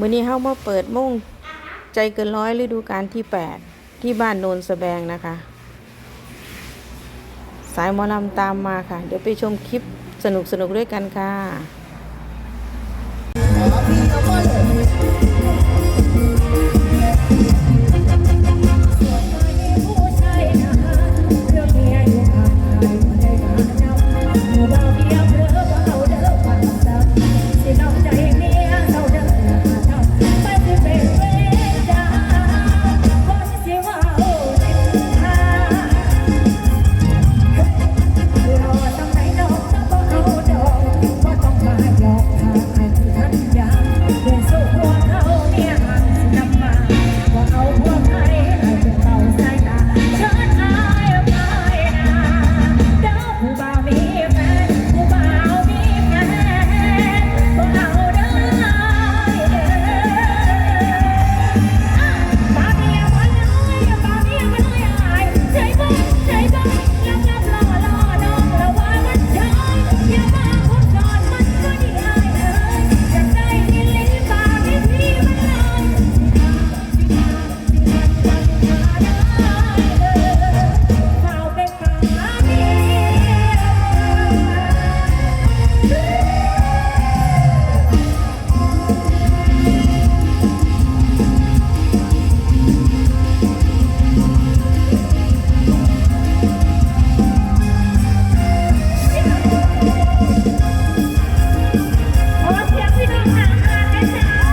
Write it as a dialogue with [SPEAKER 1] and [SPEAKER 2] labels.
[SPEAKER 1] มื้อนี้เข้ามาเปิดมุ่งใจเกินร้อยฤดูการที่ 8 ที่บ้านโนนสแบงนะคะ สายมอลำตามมาค่ะ เดี๋ยวไปชมคลิปสนุกสนุกด้วยกันค่ะ
[SPEAKER 2] เโอ้เสียงพี่น้องห่างกันนะจ๊ะ